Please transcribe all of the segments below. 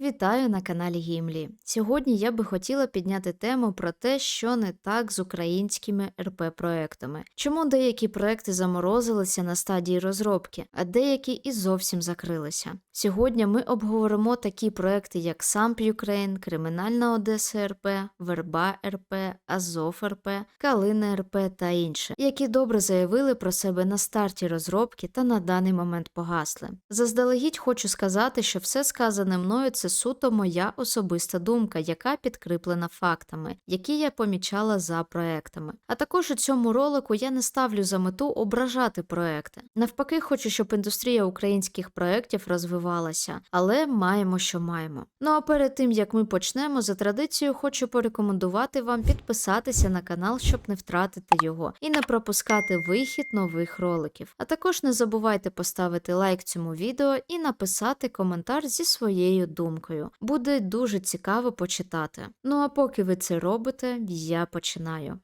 Вітаю на каналі Гімлі. Сьогодні я би хотіла підняти тему про те, що не так з українськими РП-проектами. Чому деякі проекти заморозилися на стадії розробки, а деякі і зовсім закрилися. Сьогодні ми обговоримо такі проекти, як Самп Юкрейн, Кримінальна Одеса РП, Верба РП, Азов РП, Калина РП та інше, які добре заявили про себе на старті розробки та на даний момент погасли. Заздалегідь хочу сказати, що все сказане мною це суто моя особиста думка, яка підкріплена фактами, які я помічала за проектами. А також у цьому ролику я не ставлю за мету ображати проекти. Навпаки, хочу, щоб індустрія українських проєктів розвивалася, але маємо, що маємо. Ну а перед тим як ми почнемо, за традицією хочу порекомендувати вам підписатися на канал, щоб не втратити його, і не пропускати вихід нових роликів. А також не забувайте поставити лайк цьому відео і написати коментар зі своєю думкою. Буде дуже цікаво почитати. Ну а поки ви це робите, я починаю.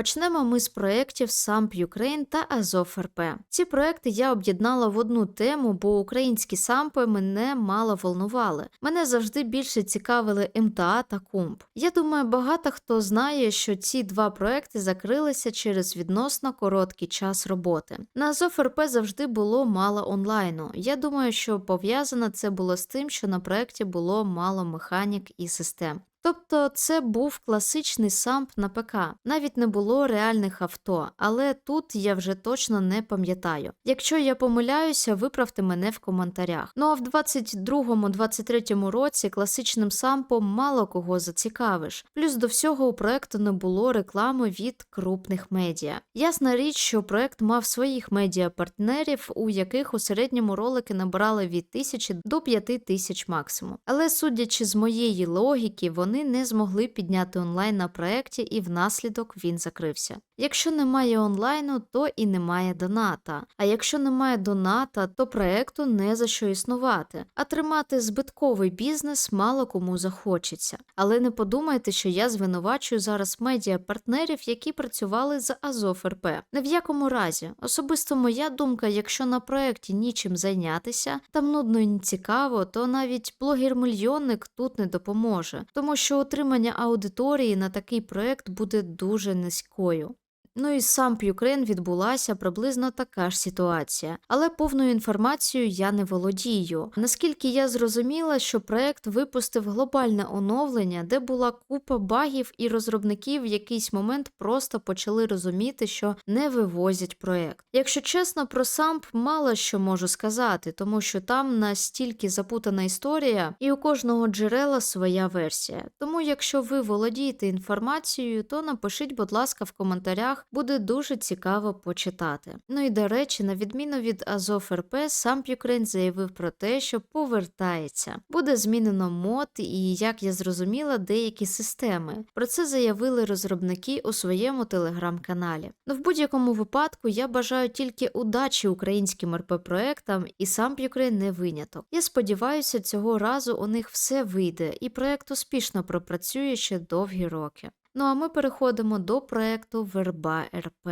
Почнемо ми з проєктів Самп Юкрейн та Азов РП. Ці проекти я об'єднала в одну тему, бо українські сампи мене мало волнували. Мене завжди більше цікавили МТА та Кумп. Я думаю, багато хто знає, що ці два проекти закрилися через відносно короткий час роботи. На Азов РП завжди було мало онлайну. Я думаю, що пов'язано це було з тим, що на проекті було мало механік і систем. Тобто це був класичний самп на ПК, навіть не було реальних авто, але тут я вже точно не пам'ятаю. Якщо я помиляюся, виправте мене в коментарях. Ну а в 22-23 році класичним сампом мало кого зацікавиш. Плюс до всього у проекту не було реклами від крупних медіа. Ясна річ, що проект мав своїх медіа-партнерів, у яких у середньому ролики набирали від 1000 до 5000 максимум. Але судячи з моєї логіки, вони вони не змогли підняти онлайн на проєкті, і внаслідок він закрився. Якщо немає онлайну, то і немає доната. А якщо немає доната, то проєкту не за що існувати. А тримати збитковий бізнес мало кому захочеться. Але не подумайте, що я звинувачую зараз медіа-партнерів, які працювали за Азов РП. Не в якому разі. Особисто моя думка, якщо на проєкті нічим зайнятися, там нудно і не цікаво, то навіть блогер-мільйонник тут не допоможе. Тому що отримання аудиторії на такий проект буде дуже низькою. Ну і сам Юкрейн відбулася приблизно така ж ситуація, але повною інформацією я не володію. Наскільки я зрозуміла, що проект випустив глобальне оновлення, де була купа багів, і розробники в якийсь момент просто почали розуміти, що не вивозять проект. Якщо чесно, про самп мало що можу сказати, тому що там настільки запутана історія, і у кожного джерела своя версія. Тому, якщо ви володієте інформацією, то напишіть, будь ласка, в коментарях буде дуже цікаво почитати. Ну і до речі, на відміну від Азов РП, сам Юкрейн заявив про те, що повертається. Буде змінено мод і, як я зрозуміла, деякі системи. Про це заявили розробники у своєму телеграм-каналі. Ну, в будь-якому випадку я бажаю тільки удачі українським РП-проектам, і сам Юкрейн не виняток. Я сподіваюся, цього разу у них все вийде, і проект успішно пропрацює ще довгі роки. Ну а ми переходимо до проекту Верба РП.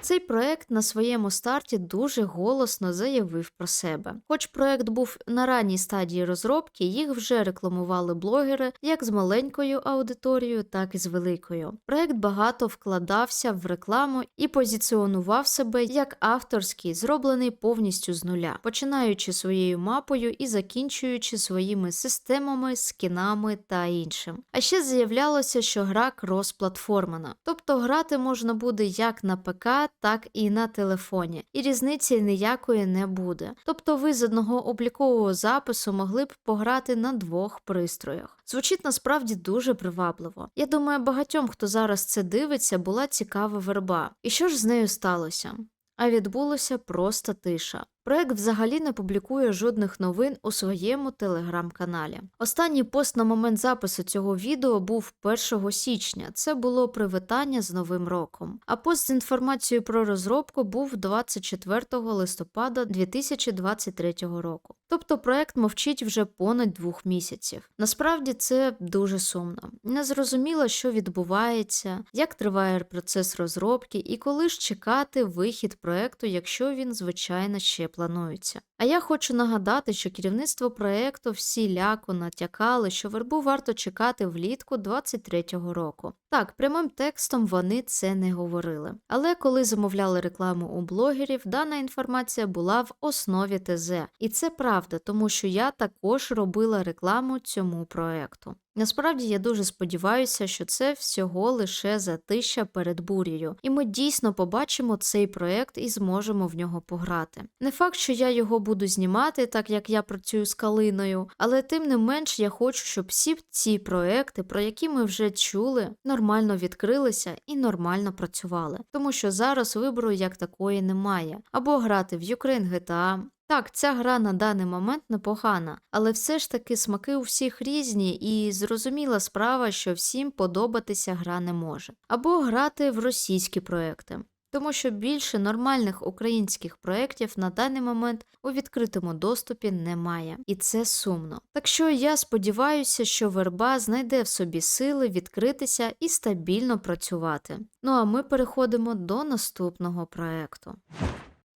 Цей проект на своєму старті дуже голосно заявив про себе. Хоч проект був на ранній стадії розробки, їх вже рекламували блогери як з маленькою аудиторією, так і з великою. Проект багато вкладався в рекламу і позиціонував себе як авторський, зроблений повністю з нуля, починаючи своєю мапою і закінчуючи своїми системами, скінами та іншим. А ще заявлялося, що гра крос-платформена, тобто грати можна буде як на ПК, так і на телефоні, і різниці ніякої не буде. Тобто ви з одного облікового запису могли б пограти на двох пристроях. Звучить насправді дуже привабливо. Я думаю, багатьом, хто зараз це дивиться, була цікава верба. І що ж з нею сталося? А відбулося просто тиша. Проект взагалі не публікує жодних новин у своєму телеграм-каналі. Останній пост на момент запису цього відео був 1 січня. Це було привітання з Новим роком. А пост з інформацією про розробку був 24 листопада 2023 року. Тобто проект мовчить вже понад двох місяців. Насправді це дуже сумно. Не зрозуміло, що відбувається, як триває процес розробки і коли ж чекати вихід проекту, якщо він, звичайно, ще планується. А я хочу нагадати, що керівництво проекту всіляко натякали, що вербу варто чекати влітку 23-го року. Так, прямим текстом вони це не говорили. Але коли замовляли рекламу у блогерів, дана інформація була в основі ТЗ. І це правда, тому що я також робила рекламу цьому проекту. Насправді я дуже сподіваюся, що це всього лише затища перед бурєю, і ми дійсно побачимо цей проект і зможемо в нього пограти. Не факт, що я його буду знімати, так як я працюю з калиною, але тим не менш я хочу, щоб всі ці проекти, про які ми вже чули, нормально відкрилися і нормально працювали, тому що зараз вибору як такої немає. Або грати в Ukraine GTA, так, ця гра на даний момент непогана, але все ж таки смаки у всіх різні, і зрозуміла справа, що всім подобатися гра не може. Або грати в російські проекти. Тому що більше нормальних українських проєктів на даний момент у відкритому доступі немає, і це сумно. Так що я сподіваюся, що верба знайде в собі сили відкритися і стабільно працювати. Ну а ми переходимо до наступного проекту.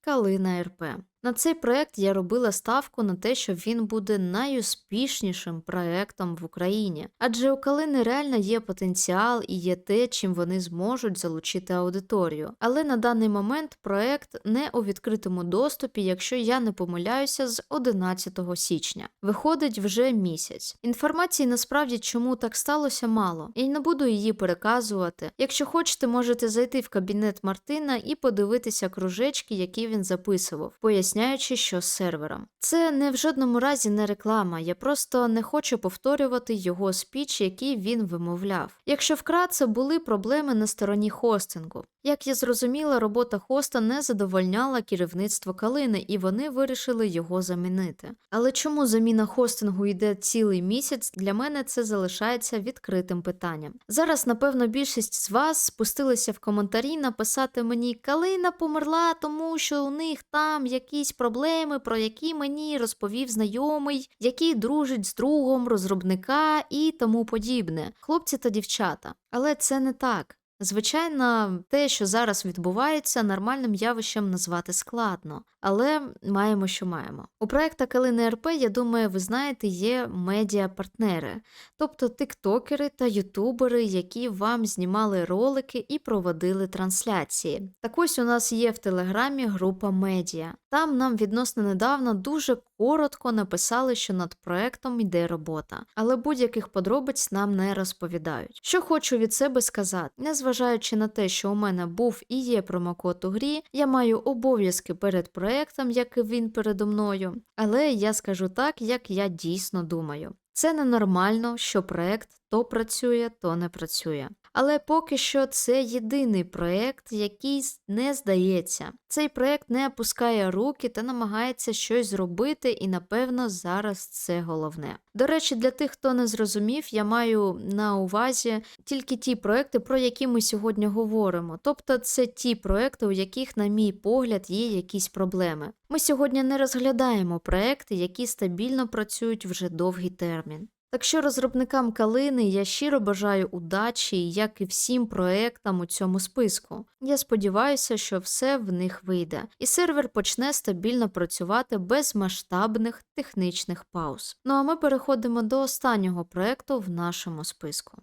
Калина РП. На цей проект я робила ставку на те, що він буде найуспішнішим проектом в Україні, адже у Калини реально є потенціал і є те, чим вони зможуть залучити аудиторію. Але на даний момент проект не у відкритому доступі, якщо я не помиляюся, з 11 січня. Виходить вже місяць. Інформації насправді чому так сталося мало, і не буду її переказувати. Якщо хочете, можете зайти в кабінет Мартина і подивитися кружечки, які він записував. Поясняючи, що з сервером. Це не в жодному разі не реклама, я просто не хочу повторювати його спіч, який він вимовляв. Якщо вкратце були проблеми на стороні хостингу. Як я зрозуміла, робота хоста не задовольняла керівництво Калини, і вони вирішили його замінити. Але чому заміна хостингу йде цілий місяць, для мене це залишається відкритим питанням. Зараз, напевно, більшість з вас спустилися в коментарі написати мені Калина померла, тому що у них там якісь проблеми, про які мені розповів знайомий, який дружить з другом розробника і тому подібне. Хлопці та дівчата. Але це не так. Звичайно, те, що зараз відбувається, нормальним явищем назвати складно, але маємо, що маємо. У проекта Калини РП, я думаю, ви знаєте, є медіа-партнери, тобто тиктокери та ютубери, які вам знімали ролики і проводили трансляції. Так ось у нас є в телеграмі група медіа. Там нам відносно недавно дуже коротко написали, що над проектом йде робота, але будь-яких подробиць нам не розповідають. Що хочу від себе сказати, незважаючи на те, що у мене був і є промокод у грі, я маю обов'язки перед проектом, як і він передо мною, але я скажу так, як я дійсно думаю. Це ненормально, що проект то працює, то не працює. Але поки що це єдиний проєкт, який не здається. Цей проєкт не опускає руки та намагається щось зробити, і напевно зараз це головне. До речі, для тих, хто не зрозумів, я маю на увазі тільки ті проекти, про які ми сьогодні говоримо. Тобто це ті проекти, у яких, на мій погляд, є якісь проблеми. Ми сьогодні не розглядаємо проекти, які стабільно працюють вже довгий термін. Так що розробникам калини я щиро бажаю удачі, як і всім проектам у цьому списку. Я сподіваюся, що все в них вийде, і сервер почне стабільно працювати без масштабних технічних пауз. Ну а ми переходимо до останнього проекту в нашому списку.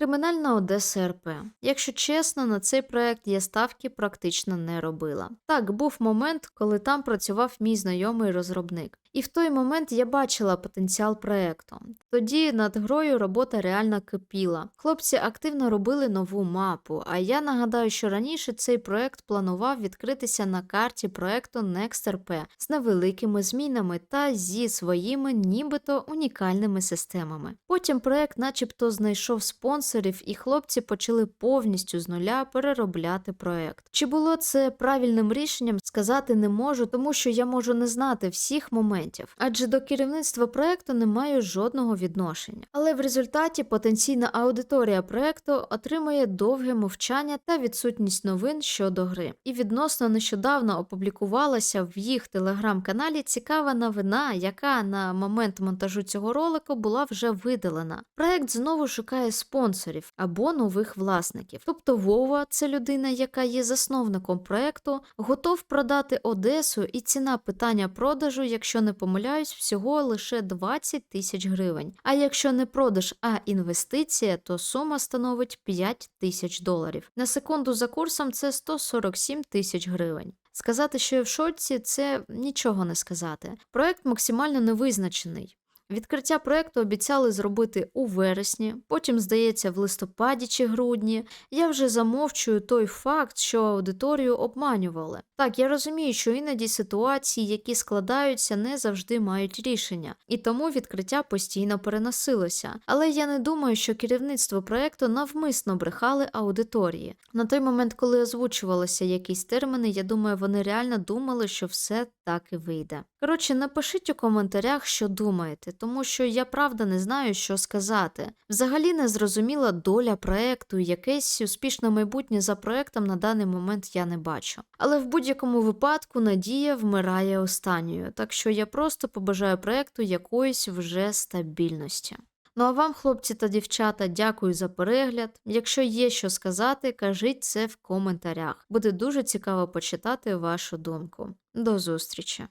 Кримінальна Одеса РП. Якщо чесно, на цей проект я ставки практично не робила. Так, був момент, коли там працював мій знайомий розробник, І в той момент я бачила потенціал проекту. Тоді над грою робота реально кипіла. Хлопці активно робили нову мапу. А я нагадаю, що раніше цей проект планував відкритися на карті проекту NextRP з невеликими змінами та зі своїми нібито унікальними системами. Потім проект, начебто, знайшов спонсорів, і хлопці почали повністю з нуля переробляти проект. Чи було це правильним рішенням, сказати не можу, тому що я можу не знати всіх моментів, адже до керівництва проекту не маю жодного відношення. Але в результаті потенційна аудиторія проекту отримує довге мовчання та відсутність новин щодо гри. І відносно нещодавно опублікувалася в їх телеграм-каналі цікава новина, яка на момент монтажу цього ролику була вже видалена. Проект знову шукає спонсорів або нових власників. Тобто Вова, це людина, яка є засновником проекту, готов продати Одесу, і ціна питання продажу, якщо не помиляюсь, всього лише 20 тисяч гривень. А якщо не продаж, а інвестиція, то сума становить 5 тисяч доларів. На секунду за курсом це 147 тисяч гривень. Сказати, що я в шоці, це нічого не сказати. Проект максимально невизначений. Відкриття проекту обіцяли зробити у вересні, потім, здається, в листопаді чи грудні. Я вже замовчую той факт, що аудиторію обманювали. Так, я розумію, що іноді ситуації, які складаються, не завжди мають рішення, і тому відкриття постійно переносилося. Але я не думаю, що керівництво проекту навмисно брехали аудиторії. На той момент, коли озвучувалися якісь терміни, я думаю, вони реально думали, що все так і вийде. Коротше, напишіть у коментарях, що думаєте, тому що я правда не знаю, що сказати. Взагалі не зрозуміла доля проекту, якесь успішне майбутнє за проектом на даний момент я не бачу. Але в будь-якому випадку надія вмирає останньою, так що я просто побажаю проекту якоїсь вже стабільності. Ну а вам, хлопці та дівчата, дякую за перегляд. Якщо є що сказати, кажіть це в коментарях. Буде дуже цікаво почитати вашу думку. До зустрічі!